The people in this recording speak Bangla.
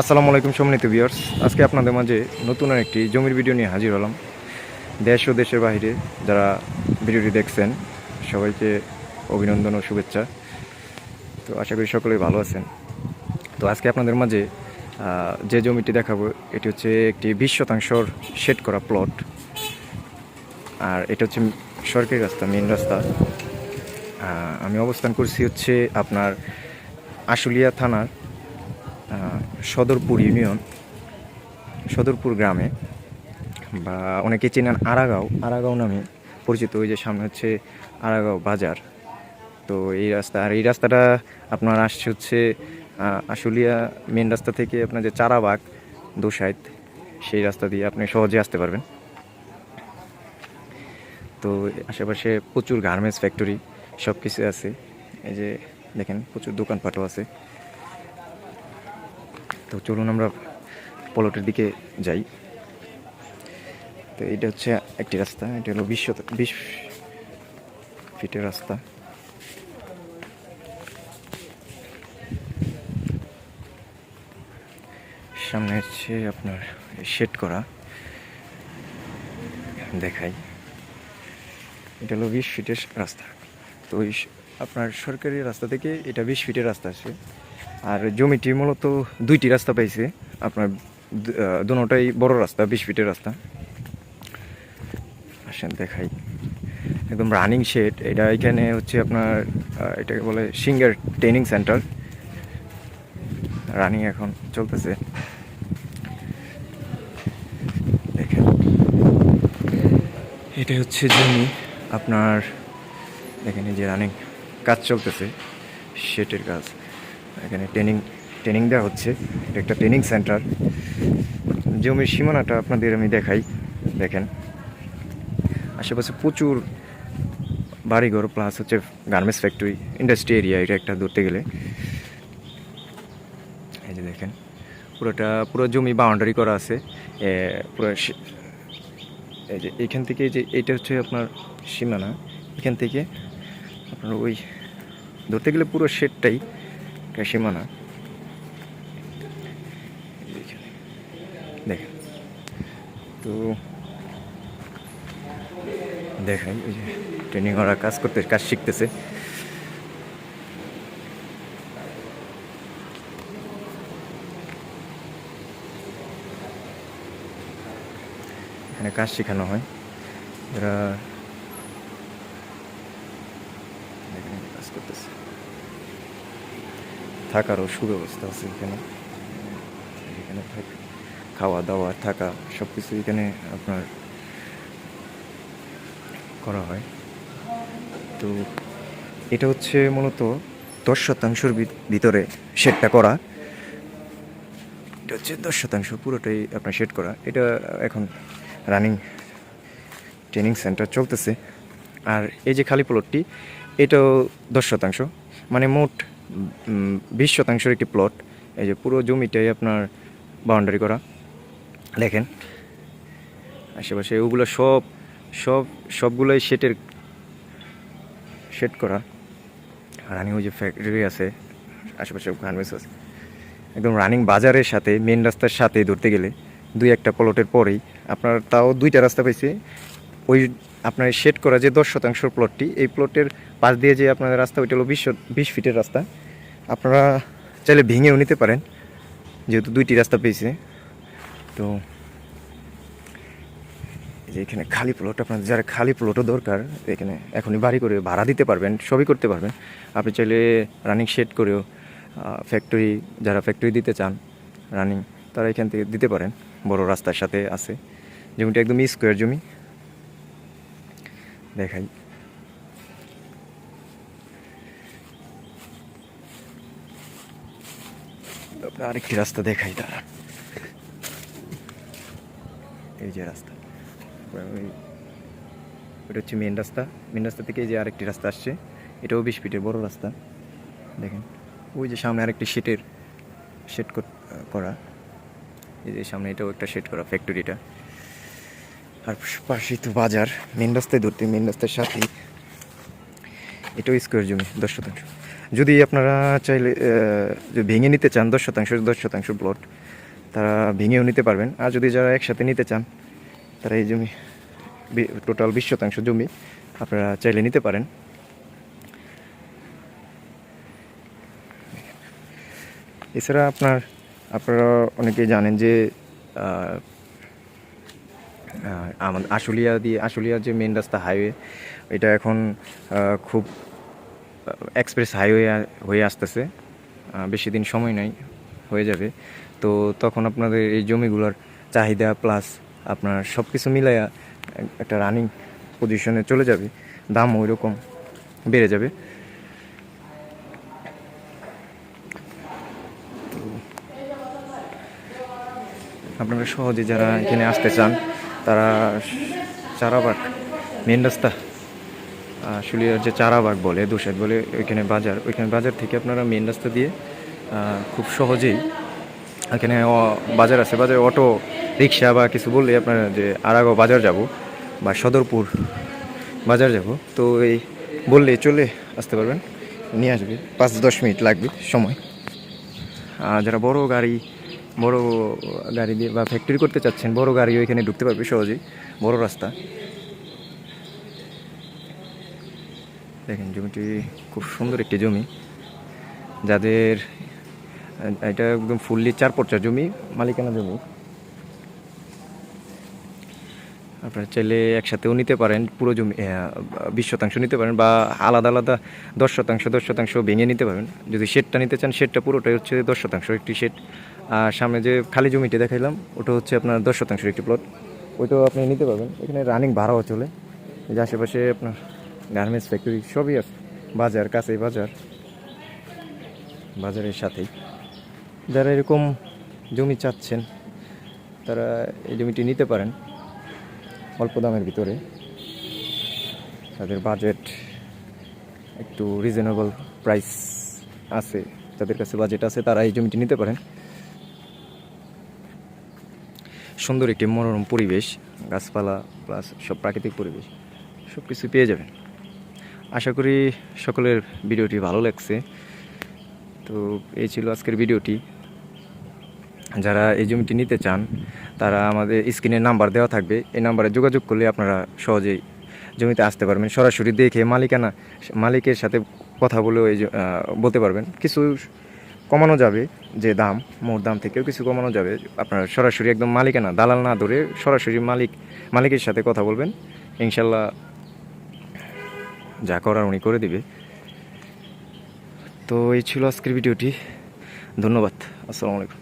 আসসালামু আলাইকুম সম্মানিত ভিউয়ার্স। আজকে আপনাদের মাঝে নতুন একটি জমির ভিডিও নিয়ে হাজির হলাম। দেশ ও দেশের বাইরে যারা ভিডিওটি দেখছেন, সবাইকে অভিনন্দন ও শুভেচ্ছা। তো আশা করি সকলেই ভালো আছেন। তো আজকে আপনাদের মাঝে যে জমিটি দেখাবো, এটি হচ্ছে একটি বিশ শতাংশর শেড করা প্লট। আর এটা হচ্ছে সরকারি রাস্তা মেন রাস্তা। আমি অবস্থান করছি হচ্ছে আপনার আশুলিয়া থানার সদরপুর ইউনিয়ন, সদরপুর গ্রামে, বা অনেকে চেনেন আরাগাঁও আরাগাঁও নামে পরিচিত, ওই যে সামনে হচ্ছে আরাগাঁও বাজার। তো এই রাস্তা, আর এই রাস্তাটা আপনার আসছে হচ্ছে আশুলিয়া মেন রাস্তা থেকে আপনার যে চারাবাগ, দোসাইত, সেই রাস্তা দিয়ে আপনি সহজে আসতে পারবেন। তো আশেপাশে প্রচুর গার্মেন্টস ফ্যাক্টরি সব কিছু আছে। এই যে দেখেন, প্রচুর দোকানপাটও আছে। তো চলুন আমরা পলটের দিকে যাই। তো এটা হচ্ছে একটি রাস্তা, এটা হলো বিশ বিশ ফিটের রাস্তা। সামনে হচ্ছে আপনার শেড করা, দেখাই। এটা হলো বিশ ফিটের রাস্তা। তো আপনার সরকারি রাস্তা থেকে এটা বিশ ফিটের রাস্তা আছে। আর জমিটি মূলত দুইটি রাস্তা পাইছে। আপনার দু- আহ, দুটোটাই বড় রাস্তা বিশ ফিটের রাস্তা। আসেন দেখাই। একদম রানিং শেড এটা এখানে হচ্ছে আপনার এটাকে বলে সিঙ্গার ট্রেনিং সেন্টার রানিং এখন চলতেছে। দেখেন। এটা হচ্ছে জমি আপনার দেখেন এই যে রানিং কাজ চলতেছে শেটের কাজ। এখানে ট্রেনিং ট্রেনিং দেওয়া হচ্ছে। এটা একটা ট্রেনিং সেন্টার জমির সীমানাটা আপনাদের আমি দেখাই। দেখেন। আশেপাশে প্রচুর বাড়িঘর প্লাস হচ্ছে গার্মেন্টস ফ্যাক্টরি ইন্ডাস্ট্রি এরিয়া এটা একটা ধরতে গেলে। এই যে দেখেন। পুরোটা, পুরো জমি বাউন্ডারি করা আছে। পুরো এই যে এখান থেকে যে এটা হচ্ছে আপনার সীমানা। এখান থেকে আপনার ওই, ধরতে গেলে পুরো শেডটাই একটা সীমানা এই দেখেন তো দেখাই ওই যে ট্রেনিং ওরা কাজ করতে, কাজ শিখতেছে। এখানে কাজ শেখানো হয়। যারা এখানে কাজ করতেছে থাকারও সুব্যবস্থা আছে এখানে। এখানে খাওয়া দাওয়া, থাকা সব কিছু এখানে আপনার করা হয়। তো এটা হচ্ছে মূলত দশ শতাংশের ভিতরে শেডটা করা। এটা হচ্ছে দশ শতাংশ, পুরোটাই আপনার শেড করা। এটা এখন রানিং ট্রেনিং সেন্টার চলতেছে। আর এই যে খালি প্লটটি, এটাও দশ শতাংশ। মানে মোট বিশ শতাংশের একটি প্লট এই যে পুরো জমিটাই আপনার বাউন্ডারি করা। দেখেন, আশেপাশে ওগুলো সব সব, সবগুলোই শেটের শেড করা। রানিং যে ফ্যাক্টরি আছে, আশেপাশে গার্মেন্টস আছে। একদম রানিং বাজারের সাথে মেন রাস্তার সাথে ধরতে গেলে দুই একটা প্লটের পরেই আপনার তাও দুইটা রাস্তা পাইছে। ওই আপনার শেড করা যে দশ শতাংশ প্লটটি এই প্লটের পাশ দিয়ে যে আপনাদের রাস্তা, ওইটা হলো বিশ বিশ ফিটের রাস্তা। আপনারা চাইলে ভেঙেও নিতে পারেন, যেহেতু দুইটি রাস্তা পেয়েছে। তো যে এখানে খালি প্লট আপনার যারা খালি প্লটও দরকার, এখানে এখনই বাড়ি করে ভাড়া দিতে পারবেন, সবই করতে পারবেন। আপনি চাইলে রানিং শেড করেও ফ্যাক্টরি যারা ফ্যাক্টরি দিতে চান রানিং তারা এখান থেকে দিতে পারেন। বড় রাস্তার সাথে আছে। জমিটা একদম স্কোয়ার জমি। দেখাই। আরেকটি রাস্তা দেখাই তারা এই যে রাস্তা ওই, ওটা হচ্ছে মেন রাস্তা। মেন রাস্তা থেকে যে আরেকটি রাস্তা আসছে, এটাও বিশ ফিটের বড় রাস্তা। দেখেন, ওই যে সামনে আরেকটি শেটের শেড করা এই যে সামনে এটাও একটা শেড করা ফ্যাক্টরিটা আর পাশেই তো বাজার মেন রাস্তায় ধরতে মেন রাস্তার সাথেই। এটাও স্কোয়ার জমি, দশ শতাংশ। যদি আপনারা চাইলে ভেঙে নিতে চান, দশ শতাংশ দশ শতাংশ প্লট তারা ভেঙেও নিতে পারবেন। আর যদি যারা একসাথে নিতে চান, তারা এই জমি টোটাল বিশ শতাংশ জমি আপনারা চাইলে নিতে পারেন। এছাড়া আপনার, আপনারা অনেকেই জানেন যে আমাদের আশুলিয়া দিয়ে, আশুলিয়ার যে মেন রাস্তা হাইওয়ে এটা এখন খুব এক্সপ্রেস হাইওয়ে হয়ে আসতেছে। বেশি দিন সময় নাই, হয়ে যাবে। তো তখন আপনাদের এই জমিগুলোর চাহিদা প্লাস আপনার সব কিছু মিলাইয়া একটা রানিং পজিশনে চলে যাবে। দাম ওই রকম বেড়ে যাবে। আপনারা সহজে যারা এখানে আসতে চান, তারা চারাবাগ, মেন রাস্তা শুলিয়ার যে চারাবাগ বলে দুসাইড বলে, ওইখানে বাজার। ওইখানে বাজার থেকে আপনারা মেন রাস্তা দিয়ে খুব সহজেই এখানে বাজার আছে। বাজারে অটো, রিক্সা বা কিছু বললে আপনারা যে আরাগাঁও বাজার যাব বা সদরপুর বাজার যাব, তো এই বললে চলে আসতে পারবেন। নিয়ে আসবে, পাঁচ দশ মিনিট লাগবে সময়। আর যারা বড় গাড়ি বড় গাড়ি দিয়ে বা ফ্যাক্টরি করতে চাচ্ছেন, বড় গাড়ি ওইখানে ঢুকতে পারবে সহজেই। বড় রাস্তা। দেখেন জমিটি খুব সুন্দর একটি জমি। যাদের, এটা একদম ফুললি চার পর্চা জমি, মালিকানা জমি। আপনারা চাইলে একসাথেও নিতে পারেন, পুরো জমি বিশ শতাংশ নিতে পারেন বা আলাদা আলাদা দশ শতাংশ দশ শতাংশ ভেঙে নিতে পারেন। যদি শেডটা নিতে চান, শেডটা পুরোটাই হচ্ছে দশ শতাংশ একটি শেড। আর সামনে যে খালি জমিটি দেখাইলাম, ওটা হচ্ছে আপনার দশ শতাংশের একটি প্লট ওইটাও আপনি নিতে পারবেন। এখানে রানিং ভাড়াও চলে। যে আশেপাশে আপনার গার্মেন্টস ফ্যাক্টরি সবই আছে। বাজার কাছেই বাজার। বাজারের সাথেই। যারা এরকম জমি চাচ্ছেন, তারা এই জমিটি নিতে পারেন অল্প দামের ভিতরে। তাদের বাজেট একটু রিজনেবল প্রাইস আছে। যাদের কাছে বাজেট আছে, তারা এই জমিটি নিতে পারেন। সুন্দর একটি মনোরম পরিবেশ, গাছপালা প্লাস সব প্রাকৃতিক পরিবেশ সব কিছু পেয়ে যাবেন। আশা করি সকলের ভিডিওটি ভালো লাগছে। তো এই ছিল আজকের ভিডিওটি। যারা এই জমিটি নিতে চান, তারা আমাদের স্ক্রিনে নাম্বার দেওয়া থাকবে। এই নাম্বারে যোগাযোগ করলে আপনারা সহজেই জমিতে আসতে পারবেন। সরাসরি দেখে মালিকানা, মালিকের সাথে কথা বলেও এই বলতে পারবেন। কিছু কমানো যাবে যে দাম, মোট দাম থেকেও কিছু কমানো যাবে। আপনারা সরাসরি একদম মালিকানা, দালাল না ধরে সরাসরি মালিক, মালিকের সাথে কথা বলবেন। ইনশাল্লাহ যা করার উনি করে দিবে। তো এই ছিল আজকের ভিডিওটি। ধন্যবাদ। আসসালামু আলাইকুম।